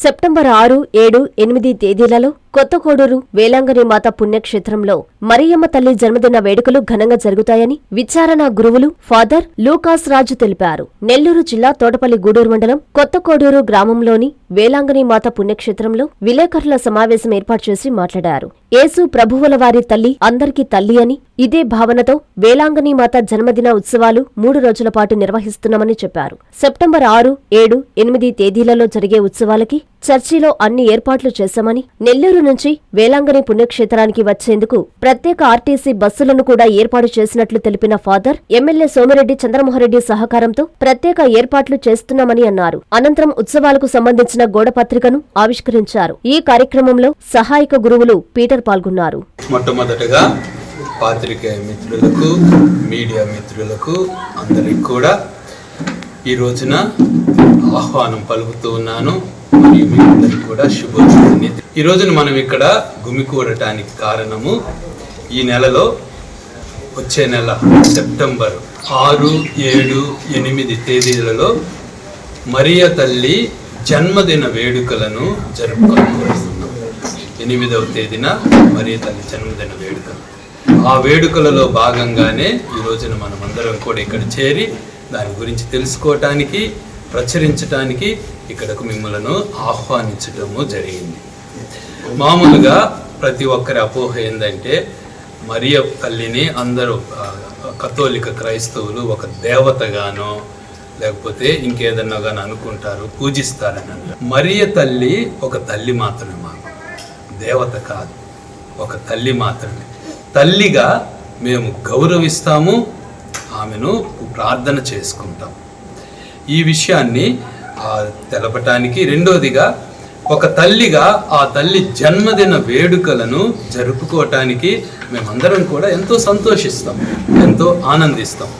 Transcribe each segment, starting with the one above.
September ఆరు ఏడు ఎనిమిది తేదీలలో కొత్త కోడూరు వేలాంగని మాత పుణ్యక్షేత్రంలో మరియమ్మ తల్లి జన్మదిన వేడుకలు ఘనంగా జరుగుతాయని విచారణ గురువులు ఫాదర్ లూకాస్ రాజు తెలిపారు. నెల్లూరు జిల్లా తోటపల్లి గూడూరు మండలం కొత్త కోడూరు గ్రామంలోని వేలాంగని మాత పుణ్యక్షేత్రంలో విలేకరుల సమావేశం ఏర్పాటు చేసి మాట్లాడారు. యేసు ప్రభువుల వారి తల్లి అందరికీ తల్లి అని ఇదే భావనతో వేలాంగని మాత జన్మదిన ఉత్సవాలు మూడు రోజుల పాటు నిర్వహిస్తున్నామని చెప్పారు. సెప్టెంబర్ ఆరు ఏడు ఎనిమిది తేదీలలో జరిగే ఉత్సవాలకి చర్చిలో అన్ని ఏర్పాట్లు చేశామని నెల్లూరు నుంచి వేలాంగని పుణ్యక్షేత్రానికి వచ్చేందుకు ప్రత్యేక ఆర్టీసీ బస్సులను కూడా ఏర్పాటు చేసినట్లు తెలిపిన ఫాదర్ ఎమ్మెల్యే సోమిరెడ్డి చంద్రమోహన్రెడ్డి సహకారంతో ప్రత్యేక ఏర్పాట్లు చేస్తున్నామని అన్నారు. అనంతరం ఉత్సవాలకు సంబంధించిన గోడపత్రికను ఆవిష్కరించారు. ఈ కార్యక్రమంలో సహాయక గురువులు పీటర్ పాల్గొన్నారు. మొట్టమొదటగా పాత్రికేయ మిత్రులకు మీడియా మిత్రులకు అందరికి కూడా ఈ రోజున ఆహ్వానం పలుకుతూ ఉన్నాను. మరియు మీ కూడా శుభోదయాన్ని ఈ రోజున మనం ఇక్కడ గుమికూడటానికి కారణము ఈ నెలలో వచ్చే నెల సెప్టెంబర్ ఆరు ఏడు ఎనిమిది తేదీలలో మరియ తల్లి జన్మదిన వేడుకలను జరుపుకోవాలనుకుంటున్నాం. ఎనిమిదవ తేదీన మరియ తల్లి జన్మదిన వేడుకలు. ఆ వేడుకలలో భాగంగానే ఈ రోజున మనమందరం కూడా ఇక్కడ చేరి దాని గురించి తెలుసుకోవటానికి ప్రచురించటానికి ఇక్కడకు మిమ్మలను ఆహ్వానించడము జరిగింది. మామూలుగా ప్రతి ఒక్కరి అపోహ ఏంటంటే మరియ తల్లిని అందరూ కథోలిక క్రైస్తవులు ఒక దేవతగానో లేకపోతే ఇంకేదన్నా కానీ అనుకుంటారు పూజిస్తారని అంటారు. మరియ తల్లి ఒక తల్లి మాత్రమే మాకు. దేవత కాదు ఒక తల్లి మాత్రమే. తల్లిగా మేము గౌరవిస్తాము ఆమెను ప్రార్థన చేసుకుంటాం. ఈ విషయాన్ని తెలపటానికి రెండోదిగా ఒక తల్లిగా ఆ తల్లి జన్మదిన వేడుకలను జరుపుకోవటానికి మేమందరం కూడా ఎంతో సంతోషిస్తాం ఎంతో ఆనందిస్తాం.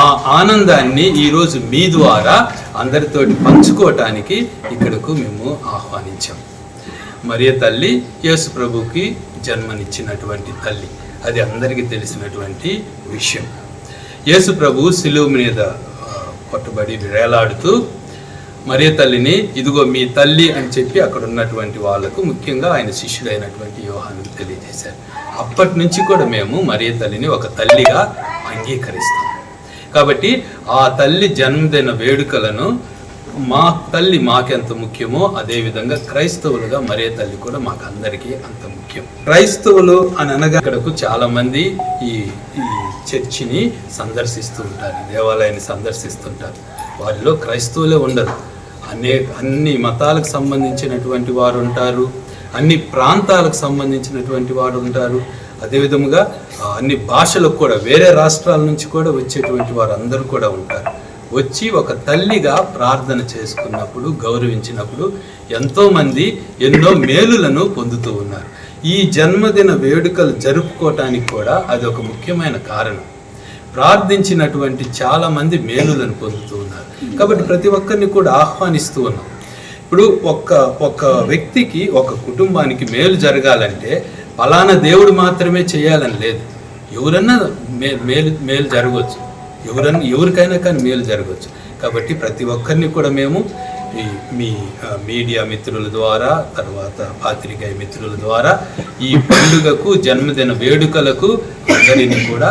ఆ ఆనందాన్ని ఈరోజు మీ ద్వారా అందరితోటి పంచుకోవటానికి ఇక్కడకు మేము ఆహ్వానించాం. మరియ తల్లి యేసు ప్రభుకి జన్మనిచ్చినటువంటి తల్లి అది అందరికీ తెలిసినటువంటి విషయం. యేసు ప్రభు సిలువు మీద పట్టుబడి కొట్టబడి వేలాడుతూ మరియ తల్లిని ఇదిగో మీ తల్లి అని చెప్పి అక్కడ ఉన్నటువంటి వాళ్ళకు ముఖ్యంగా ఆయన శిష్యుడైనటువంటి యోహాను తెలియజేశారు. అప్పటి నుంచి కూడా మేము మరియ తల్లిని ఒక తల్లిగా అంగీకరిస్తాం. కాబట్టి ఆ తల్లి జన్మదిన వేడుకలను మా తల్లి మాకెంత ముఖ్యమో అదేవిధంగా క్రైస్తవులుగా మరే తల్లి కూడా మాకు అందరికీ అంత ముఖ్యం. క్రైస్తవులు అని అనగా ఇక్కడకు చాలా మంది ఈ ఈ చర్చిని సందర్శిస్తూ ఉంటారు దేవాలయాన్ని సందర్శిస్తుంటారు. వారిలో క్రైస్తవులే ఉండరు. అనేక అన్ని మతాలకు సంబంధించినటువంటి వారు ఉంటారు అన్ని ప్రాంతాలకు సంబంధించినటువంటి వారు ఉంటారు. అదేవిధముగా అన్ని భాషలకు కూడా వేరే రాష్ట్రాల నుంచి కూడా వచ్చేటువంటి వారు అందరూ కూడా ఉంటారు. వచ్చి ఒక తల్లిగా ప్రార్థన చేసుకున్నప్పుడు గౌరవించినప్పుడు ఎంతోమంది ఎన్నో మేలులను పొందుతూ ఉన్నారు. ఈ జన్మదిన వేడుకలు జరుపుకోవటానికి కూడా అది ఒక ముఖ్యమైన కారణం. ప్రార్థించినటువంటి చాలామంది మేలులను పొందుతూ ఉన్నారు. కాబట్టి ప్రతి ఒక్కరిని కూడా ఆహ్వానిస్తూ ఉన్నాం. ఇప్పుడు ఒక్క ఒక వ్యక్తికి ఒక కుటుంబానికి మేలు జరగాలంటే ఫలానా దేవుడు మాత్రమే చేయాలని లేదు. ఎవరన్నా మే మేలు మేలు జరగవచ్చు. ఎవరన్నా ఎవరికైనా కానీ మేలు జరగవచ్చు. కాబట్టి ప్రతి ఒక్కరిని కూడా మేము ఈ మీ మీడియా మిత్రుల ద్వారా తర్వాత పాత్రికేయ మిత్రుల ద్వారా ఈ పండుగకు జన్మదిన వేడుకలకు అందరిని కూడా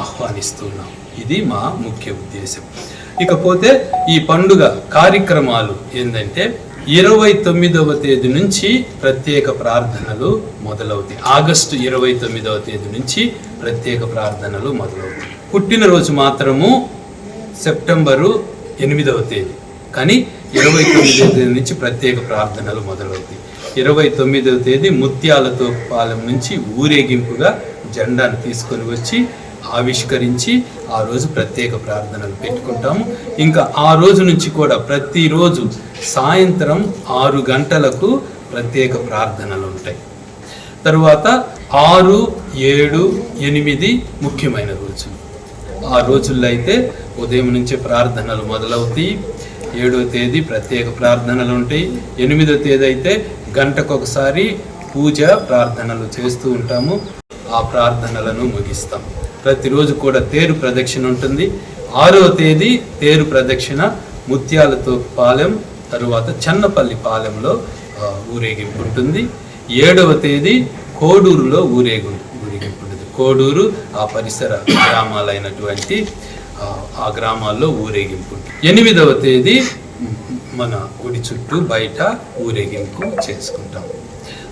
ఆహ్వానిస్తున్నాం. ఇది మా ముఖ్య ఉద్దేశం. ఇకపోతే ఈ పండుగ కార్యక్రమాలు ఏంటంటే ఇరవై తొమ్మిదవ తేదీ నుంచి ప్రత్యేక ప్రార్థనలు మొదలవుతాయి. ఆగస్టు ఇరవై తొమ్మిదవ తేదీ నుంచి ప్రత్యేక ప్రార్థనలు మొదలవుతాయి. పుట్టినరోజు మాత్రము సెప్టెంబరు ఎనిమిదవ తేదీ. కానీ ఇరవై తొమ్మిదవ తేదీ నుంచి ప్రత్యేక ప్రార్థనలు మొదలవుతాయి. ఇరవై తొమ్మిదవ తేదీ ముత్యాలతో పాలెం నుంచి ఊరేగింపుగా జెండాను తీసుకొని వచ్చి ఆవిష్కరించి ఆ రోజు ప్రత్యేక ప్రార్థనలు పెట్టుకుంటాము. ఇంకా ఆ రోజు నుంచి కూడా ప్రతిరోజు సాయంత్రం ఆరు గంటలకు ప్రత్యేక ప్రార్థనలు ఉంటాయి. తరువాత ఆరు ఏడు ఎనిమిది ముఖ్యమైన రోజులు. ఆ రోజుల్లో అయితే ఉదయం నుంచి ప్రార్థనలు మొదలవుతాయి. ఏడో తేదీ ప్రత్యేక ప్రార్థనలు ఉంటాయి. ఎనిమిదో తేదీ అయితే గంటకొకసారి పూజ ప్రార్థనలు చేస్తూ ఉంటాము. ఆ ప్రార్థనలను ముగిస్తాం. ప్రతిరోజు కూడా తేరు ప్రదక్షిణ ఉంటుంది. ఆరో తేదీ తేరు ప్రదక్షిణ ముత్యాలతో పాలెం తరువాత చన్నపల్లి పాలెంలో ఊరేగింపు ఉంటుంది. ఏడవ తేదీ కోడూరులో ఊరేగింపు. ఉంటుంది కోడూరు ఆ పరిసర గ్రామాలైనటువంటి ఆ, గ్రామాల్లో ఊరేగింపు. ఎనిమిదవ తేదీ మన గుడి చుట్టూ బయట ఊరేగింపు చేసుకుంటాం.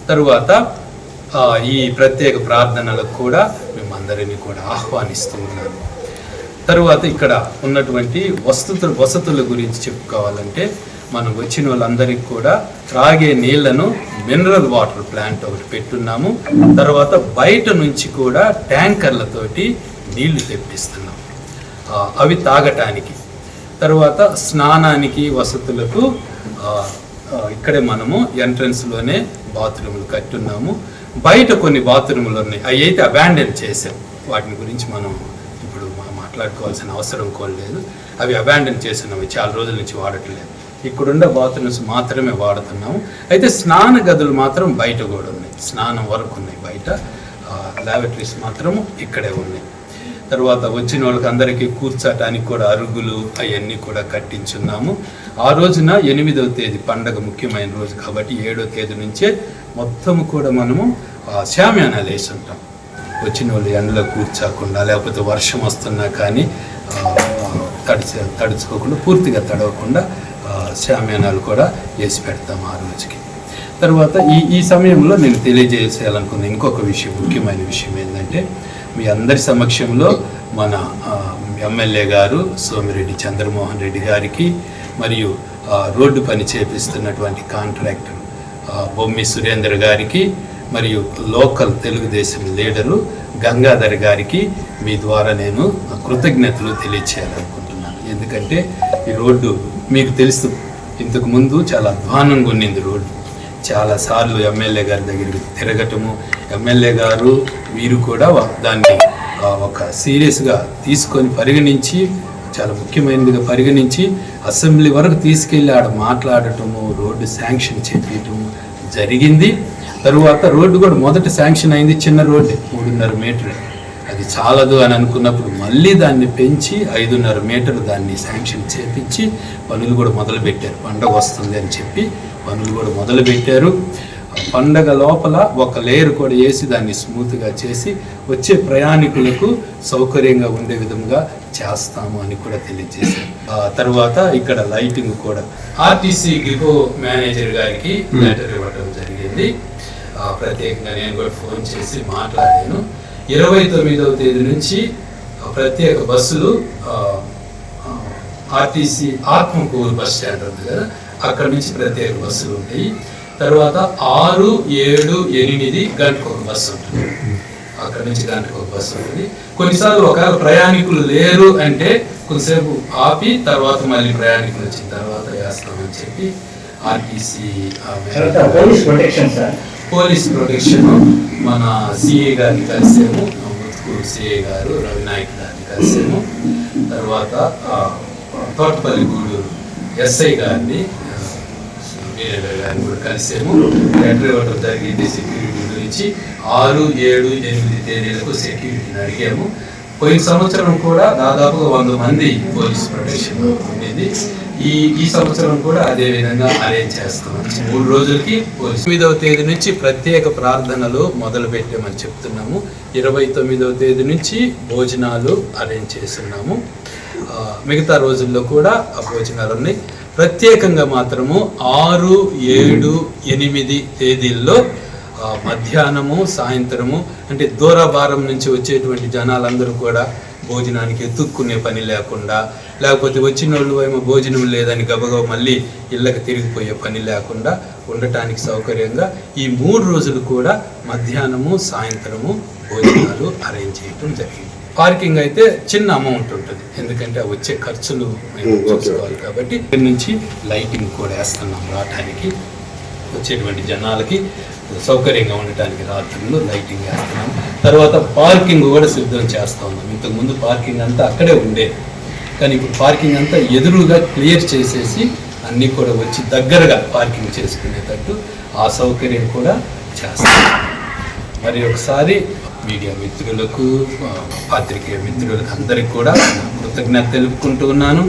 తరువాత ఆ, ఈ ప్రత్యేక ప్రార్థనలకు కూడా మిమ్మల్ందరినీ కూడా ఆహ్వానిస్తూ ఉన్నాను తరువాత ఇక్కడ ఉన్నటువంటి వసతుల వసతుల గురించి చెప్పుకోవాలంటే మనం వచ్చిన వాళ్ళందరికీ కూడా త్రాగే నీళ్ళను మినరల్ వాటర్ ప్లాంట్ ఒకటి పెట్టున్నాము. తర్వాత బయట నుంచి కూడా ట్యాంకర్లతోటి నీళ్ళు తెప్పిస్తున్నాం. అవి తాగటానికి. తర్వాత స్నానానికి వసతులకు ఇక్కడే మనము ఎంట్రన్స్లోనే బాత్రూములు కట్టున్నాము. బయట కొన్ని బాత్రూములు ఉన్నాయి. అవి అయితే అబాండన్ చేసాం వాటిని గురించి మనం ఇప్పుడు మాట్లాడుకోవాల్సిన అవసరం కూడా లేదు. అవి అబాండన్ చేసినవి చాలా రోజుల నుంచి వాడట్లేదు. ఇక్కడున్న బాత్రూమ్స్ మాత్రమే వాడుతున్నాము. అయితే స్నాన గదులు మాత్రం బయట కూడా ఉన్నాయి. స్నానం వరకు ఉన్నాయి బయట. ల్యాబరేటరీస్ మాత్రం ఇక్కడే ఉన్నాయి. తర్వాత వచ్చిన వాళ్ళకి అందరికీ కూర్చోటానికి కూడా అరుగులు అవన్నీ కూడా కట్టించున్నాము. ఆ రోజున ఎనిమిదవ తేదీ పండగ ముఖ్యమైన రోజు కాబట్టి ఏడో తేదీ నుంచే మొత్తం కూడా మనము శామ్యానాలు వేసి ఉంటాం వచ్చిన వాళ్ళు ఎండలో కూర్చోకుండా లేకపోతే వర్షం వస్తున్నా కానీ తడిచ తడిచి తడుచుకోకుండా పూర్తిగా తడవకుండా శామ్యానాలు కూడా వేసి పెడతాం ఆ రోజుకి. తర్వాత ఈ ఈ సమయంలో నేను తెలియజేసేయాలనుకున్న ఇంకొక విషయం ముఖ్యమైన విషయం ఏంటంటే మీ అందరి సమక్షంలో మన ఎమ్మెల్యే గారు సోమిరెడ్డి చంద్రమోహన్ రెడ్డి గారికి మరియు రోడ్డు పని చేపిస్తున్నటువంటి కాంట్రాక్టర్ బొమ్మి సురేందర్ గారికి మరియు లోకల్ తెలుగుదేశం లీడరు గంగాధర్ గారికి మీ ద్వారా నేను కృతజ్ఞతలు తెలియచేయాలను ఎందుకంటే ఈ రోడ్డు మీకు తెలుసు. ఇంతకు ముందు చాలా అధ్వానంగా ఉన్నింది రోడ్డు. చాలా సార్లు ఎమ్మెల్యే గారి దగ్గరికి తిరగటము ఎమ్మెల్యే గారు వీరు కూడా దాన్ని ఒక సీరియస్గా తీసుకొని పరిగణించి చాలా ముఖ్యమైనదిగా పరిగణించి అసెంబ్లీ వరకు తీసుకెళ్ళి ఆడ మాట్లాడటము రోడ్డు శాంక్షన్ చేపించటము జరిగింది. తరువాత రోడ్డు కూడా మొదట శాంక్షన్ అయింది చిన్న రోడ్డు మూడున్నర మీటర్. అది చాలదు అని అనుకున్నప్పుడు మళ్ళీ దాన్ని పెంచి ఐదున్నర మీటర్ దాన్ని శాంక్షన్ చేపించి పనులు కూడా మొదలు పెట్టారు పండగ వస్తుంది అని చెప్పి పనులు కూడా మొదలు పెట్టారు ఆ పండగ లోపల ఒక లేయర్ కూడా వేసి దాన్ని స్మూత్గా చేసి వచ్చే ప్రయాణికులకు సౌకర్యంగా ఉండే విధంగా చేస్తాము అని కూడా తెలియజేశారు. ఆ తర్వాత ఇక్కడ లైటింగ్ కూడా ఆర్టీసీ డిపో మేనేజర్ గారికి లెటర్ ఇవ్వడం జరిగింది. ప్రత్యేకంగా నేను కూడా ఫోన్ చేసి మాట్లాడాను. ఇరవై తొమ్మిదవ తేదీ నుంచి ప్రత్యేక బస్సులు ఆర్టీసీ ఆత్మకూరు బస్ స్టాండ్ ఉంది కదా అక్కడ నుంచి ప్రత్యేక బస్సులు ఉంటాయి. తర్వాత ఆరు ఏడు ఎనిమిది గంటకు ఒక బస్సు ఉంటుంది. అక్కడ నుంచి గంటకు ఒక బస్సు ఉంటుంది. కొన్నిసార్లు ఒకవేళ ప్రయాణికులు లేరు అంటే కొంతసేపు ఆపి తర్వాత మళ్ళీ ప్రయాణికులు వచ్చిన తర్వాత వేస్తామని చెప్పి ఆర్టీసీ పోలీస్ ప్రొటెక్షన్ మన సిఏ గారిని కలిసాము. ముత్తుకూరు సిఏ గారు రవినాయక్ గారిని కలిసాము. తర్వాత తోటపల్లి గూడూరు ఎస్ఐ గారిని వీరేంద్ర గారిని కూడా కలిసాము. లెటర్ ఇవ్వడం జరిగింది. సెక్యూరిటీ గురించి ఆరు ఏడు ఎనిమిది తేదీలకు సెక్యూరిటీని అడిగాము. పోయిన సంవత్సరం కూడా దాదాపుగా వంద మంది పోలీస్ ప్రొటెక్షన్ ఉండేది. ఈ ఈ సంవత్సరం కూడా అదే విధంగా అరేంజ్ చేస్తామని మూడు రోజులకి తొమ్మిదవ తేదీ నుంచి ప్రత్యేక ప్రార్థనలు మొదలు పెట్టామని చెప్తున్నాము. ఇరవై తొమ్మిదవ తేదీ నుంచి భోజనాలు అరేంజ్ చేస్తున్నాము. మిగతా రోజుల్లో కూడా ఆ భోజనాలు ఉన్నాయి. ప్రత్యేకంగా మాత్రము ఆరు ఏడు ఎనిమిది తేదీల్లో మధ్యాహ్నము సాయంత్రము అంటే దూరభారం నుంచి వచ్చేటువంటి జనాలందరూ కూడా భోజనానికి ఎత్తుక్కునే పని లేకుండా లేకపోతే వచ్చిన వాళ్ళు ఏమో భోజనం లేదని గబగబా మళ్ళీ ఇళ్ళకి తిరిగిపోయే పని లేకుండా ఉండటానికి సౌకర్యంగా ఈ మూడు రోజులు కూడా మధ్యాహ్నము సాయంత్రము భోజనాలు అరేంజ్ చేయటం జరిగింది. పార్కింగ్ అయితే చిన్న అమౌంట్ ఉంటుంది. ఎందుకంటే వచ్చే ఖర్చులు మేము. చూసుకోవాలి కాబట్టి ఇక్కడ నుంచి లైటింగ్ కూడా వేస్తున్నాం రావటానికి వచ్చేటువంటి జనాలకి. సౌకర్యంగా ఉండటానికి రాత్రులు లైటింగ్ వేస్తున్నాం తర్వాత పార్కింగ్ కూడా సిద్ధం చేస్తా ఉన్నాం ఇంతకుముందు పార్కింగ్ అంతా అక్కడే ఉండేది కానీ ఇప్పుడు పార్కింగ్ అంతా ఎదురుగా క్లియర్ చేసేసి అన్నీ కూడా వచ్చి దగ్గరగా పార్కింగ్ చేసుకునేటట్టు ఆ సౌకర్యం కూడా చేస్తాం. మరి ఒకసారి మీడియా మిత్రులకు పాత్రికేయ మిత్రులకు అందరికి కూడా కృతజ్ఞత తెలుపుకుంటూ ఉన్నాను.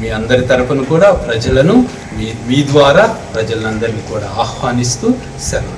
మీ అందరి తరపున కూడా ప్రజలను మీ మీ ద్వారా ప్రజలందరినీ కూడా ఆహ్వానిస్తూ సెలవు